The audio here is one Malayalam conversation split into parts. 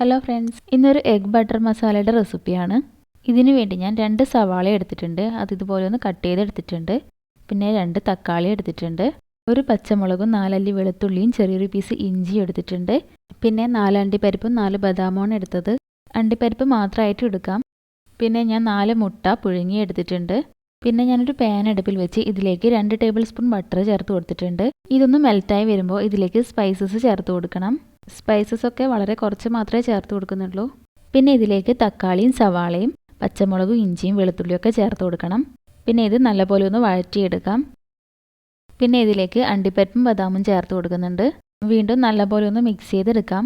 ഹലോ ഫ്രണ്ട്സ് ഇന്നൊരു എഗ് ബട്ടർ മസാലയുടെ റെസിപ്പിയാണ് ഇതിനു വേണ്ടി ഞാൻ രണ്ട് സവാള എടുത്തിട്ടുണ്ട്. അത് ഇതുപോലെ ഒന്ന് കട്ട് ചെയ്തെടുത്തിട്ടുണ്ട്. പിന്നെ രണ്ട് തക്കാളി എടുത്തിട്ടുണ്ട്. ഒരു പച്ചമുളകും നാലല്ലി വെളുത്തുള്ളിയും ചെറിയൊരു പീസ് ഇഞ്ചി എടുത്തിട്ടുണ്ട്. പിന്നെ നാല് അണ്ടിപ്പരിപ്പും നാല് ബദാമാണ് എടുത്തത്. അണ്ടിപ്പരിപ്പ് മാത്രമായിട്ട് എടുക്കാം. പിന്നെ ഞാൻ നാല് മുട്ട പുഴുങ്ങി എടുത്തിട്ടുണ്ട്. പിന്നെ ഞാനൊരു പാൻ അടുപ്പിൽ വെച്ച് ഇതിലേക്ക് രണ്ട് ടേബിൾ സ്പൂൺ ബട്ടർ ചേർത്ത് കൊടുത്തിട്ടുണ്ട്. ഇതൊന്ന് മെൽറ്റായി വരുമ്പോൾ ഇതിലേക്ക് സ്പൈസസ് ചേർത്ത് കൊടുക്കണം. സ്പൈസസ് ഒക്കെ വളരെ കുറച്ച് മാത്രമേ ചേർത്ത് കൊടുക്കുന്നുള്ളൂ. പിന്നെ ഇതിലേക്ക് തക്കാളിയും സവാളയും പച്ചമുളകും ഇഞ്ചിയും വെളുത്തുള്ളിയും ഒക്കെ ചേർത്ത് കൊടുക്കണം. പിന്നെ ഇത് നല്ലപോലെ ഒന്ന് വഴറ്റിയെടുക്കാം. പിന്നെ ഇതിലേക്ക് അണ്ടിപ്പരിപ്പും ബദാമും ചേർത്ത് കൊടുക്കുന്നുണ്ട്. വീണ്ടും നല്ലപോലെ ഒന്ന് മിക്സ് ചെയ്തെടുക്കാം.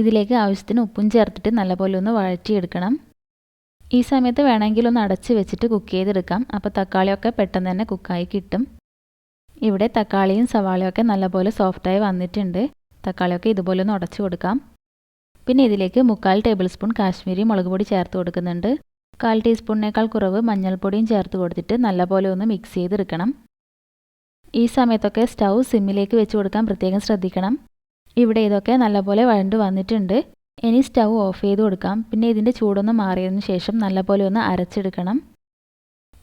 ഇതിലേക്ക് ആവശ്യത്തിന് ഉപ്പും ചേർത്തിട്ട് നല്ലപോലെ ഒന്ന് വഴറ്റിയെടുക്കണം. ഈ സമയത്ത് വേണമെങ്കിൽ ഒന്ന് അടച്ച് വെച്ചിട്ട് കുക്ക് ചെയ്തെടുക്കാം. അപ്പോൾ തക്കാളിയൊക്കെ പെട്ടെന്ന് തന്നെ കുക്കായി കിട്ടും. ഇവിടെ തക്കാളിയും സവാളയും ഒക്കെ നല്ലപോലെ സോഫ്റ്റായി വന്നിട്ടുണ്ട്. തക്കാളിയൊക്കെ ഇതുപോലെ ഒന്ന് ഉടച്ചു കൊടുക്കാം. പിന്നെ ഇതിലേക്ക് മുക്കാൽ ടേബിൾ സ്പൂൺ കാശ്മീരി മുളക് പൊടി ചേർത്ത് കൊടുക്കുന്നുണ്ട്. കാൽ ടീസ്പൂണിനേക്കാൾ കുറവ് മഞ്ഞൾപ്പൊടിയും ചേർത്ത് കൊടുത്തിട്ട് നല്ലപോലെ ഒന്ന് മിക്സ് ചെയ്തെടുക്കണം. ഈ സമയത്തൊക്കെ സ്റ്റൗ സിമ്മിലേക്ക് വെച്ച് കൊടുക്കാൻ പ്രത്യേകം ശ്രദ്ധിക്കണം. ഇവിടെ ഇതൊക്കെ നല്ലപോലെ വഴണ്ട് വന്നിട്ടുണ്ട്. ഇനി സ്റ്റൗ ഓഫ് ചെയ്ത് കൊടുക്കാം. പിന്നെ ഇതിന്റെ ചൂടൊന്ന് മാറിയതിന് ശേഷം നല്ലപോലെ ഒന്ന് അരച്ചെടുക്കണം.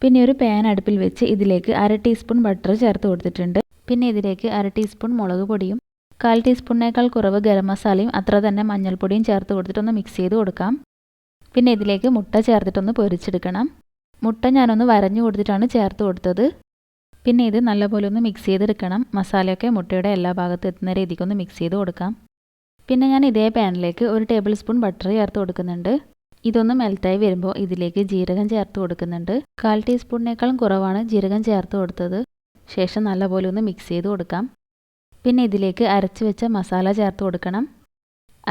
പിന്നെ ഒരു പാൻ അടുപ്പിൽ വെച്ച് ഇതിലേക്ക് അര ടീസ്പൂൺ ബട്ടർ ചേർത്ത് കൊടുത്തിട്ടുണ്ട്. പിന്നെ ഇതിലേക്ക് അര ടീസ്പൂൺ മുളക് പൊടിയും കാൽ ടീസ്പൂണിനേക്കാൾ കുറവ് ഗരം മസാലയും അത്ര തന്നെ മഞ്ഞൾപ്പൊടിയും ചേർത്ത് കൊടുത്തിട്ടൊന്ന് മിക്സ് ചെയ്ത് കൊടുക്കാം. പിന്നെ ഇതിലേക്ക് മുട്ട ചേർത്തിട്ടൊന്ന് പൊരിച്ചെടുക്കണം. മുട്ട ഞാനൊന്ന് വരഞ്ഞു കൊടുത്തിട്ടാണ് ചേർത്ത് കൊടുത്തത്. പിന്നെ ഇത് നല്ലപോലെ ഒന്ന് മിക്സ് ചെയ്തെടുക്കണം. മസാലയൊക്കെ മുട്ടയുടെ എല്ലാ ഭാഗത്തും എത്തുന്ന രീതിക്ക് ഒന്ന് മിക്സ് ചെയ്ത് കൊടുക്കാം. പിന്നെ ഞാൻ ഇതേ പാനിലേക്ക് ഒരു ടേബിൾ സ്പൂൺ ബട്ടർ ചേർത്ത് കൊടുക്കുന്നുണ്ട്. ഇതൊന്ന് മെൽറ്റായി വരുമ്പോൾ ഇതിലേക്ക് ജീരകം ചേർത്ത് കൊടുക്കുന്നുണ്ട്. കാൽ ടീസ്പൂണിനേക്കാളും കുറവാണ് ജീരകം ചേർത്ത് കൊടുത്തത്. ശേഷം നല്ലപോലെ ഒന്ന് മിക്സ് ചെയ്ത് കൊടുക്കാം. പിന്നെ ഇതിലേക്ക് അരച്ച് വെച്ച മസാല ചേർത്ത് കൊടുക്കണം.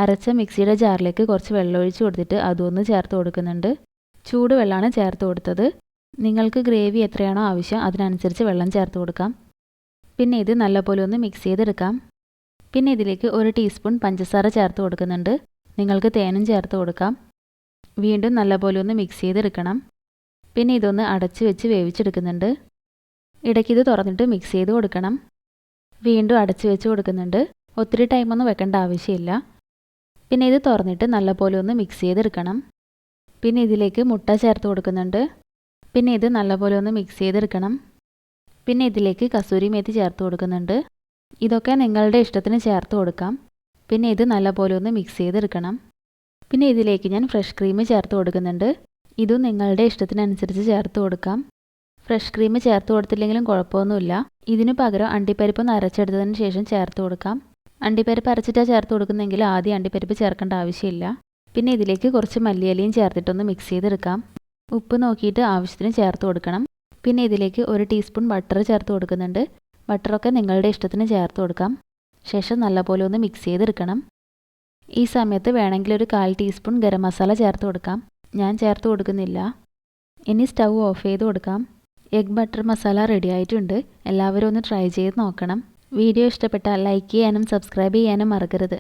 അരച്ച മിക്സിയുടെ ജാറിലേക്ക് കുറച്ച് വെള്ളം ഒഴിച്ച് കൊടുത്തിട്ട് അതൊന്ന് ചേർത്ത് കൊടുക്കുന്നുണ്ട്. ചൂടുവെള്ളമാണ് ചേർത്ത് കൊടുത്തത്. നിങ്ങൾക്ക് ഗ്രേവി എത്രയാണോ ആവശ്യം അതിനനുസരിച്ച് വെള്ളം ചേർത്ത് കൊടുക്കാം. പിന്നെ ഇത് നല്ലപോലെ ഒന്ന് മിക്സ് ചെയ്തെടുക്കാം. പിന്നെ ഇതിലേക്ക് ഒരു ടീസ്പൂൺ പഞ്ചസാര ചേർത്ത് കൊടുക്കുന്നുണ്ട്. നിങ്ങൾക്ക് തേനും ചേർത്ത് കൊടുക്കാം. വീണ്ടും നല്ലപോലെ ഒന്ന് മിക്സ് ചെയ്തെടുക്കണം. പിന്നെ ഇതൊന്ന് അടച്ച് വെച്ച് വേവിച്ചെടുക്കുന്നുണ്ട്. ഇടയ്ക്കിത് തുറന്നിട്ട് മിക്സ് ചെയ്ത് കൊടുക്കണം. വീണ്ടും അടച്ചു വെച്ച് കൊടുക്കുന്നുണ്ട്. ഒത്തിരി ടൈമൊന്നും വെക്കേണ്ട ആവശ്യമില്ല. പിന്നെ ഇത് തുറന്നിട്ട് നല്ലപോലെ ഒന്ന് മിക്സ് ചെയ്തെടുക്കണം. പിന്നെ ഇതിലേക്ക് മുട്ട ചേർത്ത് കൊടുക്കുന്നുണ്ട്. പിന്നെ ഇത് നല്ലപോലെ ഒന്ന് മിക്സ് ചെയ്തെടുക്കണം. പിന്നെ ഇതിലേക്ക് കസൂരി മേത്തി ചേർത്ത് കൊടുക്കുന്നുണ്ട്. ഇതൊക്കെ നിങ്ങളുടെ ഇഷ്ടത്തിന് ചേർത്ത് കൊടുക്കാം. പിന്നെ ഇത് നല്ലപോലെ ഒന്ന് മിക്സ് ചെയ്തെടുക്കണം. പിന്നെ ഇതിലേക്ക് ഞാൻ ഫ്രഷ് ക്രീം ചേർത്ത് കൊടുക്കുന്നുണ്ട്. ഇതും നിങ്ങളുടെ ഇഷ്ടത്തിനനുസരിച്ച് ചേർത്ത് കൊടുക്കാം. ഫ്രഷ് ക്രീം ചേർത്ത് കൊടുത്തില്ലെങ്കിലും കുഴപ്പമൊന്നുമില്ല. ഇതിനു പകരം അണ്ടിപ്പരിപ്പ് നരച്ചെടുത്തതിന് ശേഷം ചേർത്ത് കൊടുക്കാം. അണ്ടിപ്പരിപ്പ് അരച്ചിട്ടാണ് ചേർത്ത് കൊടുക്കുന്നെങ്കിൽ ആദ്യം അണ്ടിപ്പരിപ്പ് ചേർക്കേണ്ട ആവശ്യമില്ല. പിന്നെ ഇതിലേക്ക് കുറച്ച് മല്ലിയിലയും ചേർത്തിട്ടൊന്ന് മിക്സ് ചെയ്തെടുക്കാം. ഉപ്പ് നോക്കിയിട്ട് ആവശ്യത്തിന് ചേർത്ത് കൊടുക്കണം. പിന്നെ ഇതിലേക്ക് ഒരു ടീസ്പൂൺ ബട്ടർ ചേർത്ത് കൊടുക്കുന്നുണ്ട്. ബട്ടറൊക്കെ നിങ്ങളുടെ ഇഷ്ടത്തിന് ചേർത്ത് കൊടുക്കാം. ശേഷം നല്ലപോലെ ഒന്ന് മിക്സ് ചെയ്തെടുക്കണം. ഈ സമയത്ത് വേണമെങ്കിൽ ഒരു കാൽ ടീസ്പൂൺ ഗരം മസാല ചേർത്ത് കൊടുക്കാം. ഞാൻ ചേർത്ത് കൊടുക്കുന്നില്ല. ഇനി സ്റ്റൗ ഓഫ് ചെയ്ത് കൊടുക്കാം. എഗ് ബട്ടർ മസാല റെഡി ആയിട്ടുണ്ട്. എല്ലാവരും ഒന്ന് ട്രൈ ചെയ്ത് നോക്കണം. വീഡിയോ ഇഷ്ടപ്പെട്ടാൽ ലൈക്ക് ചെയ്യാനും സബ്സ്ക്രൈബ് ചെയ്യാനും മറക്കരുത്.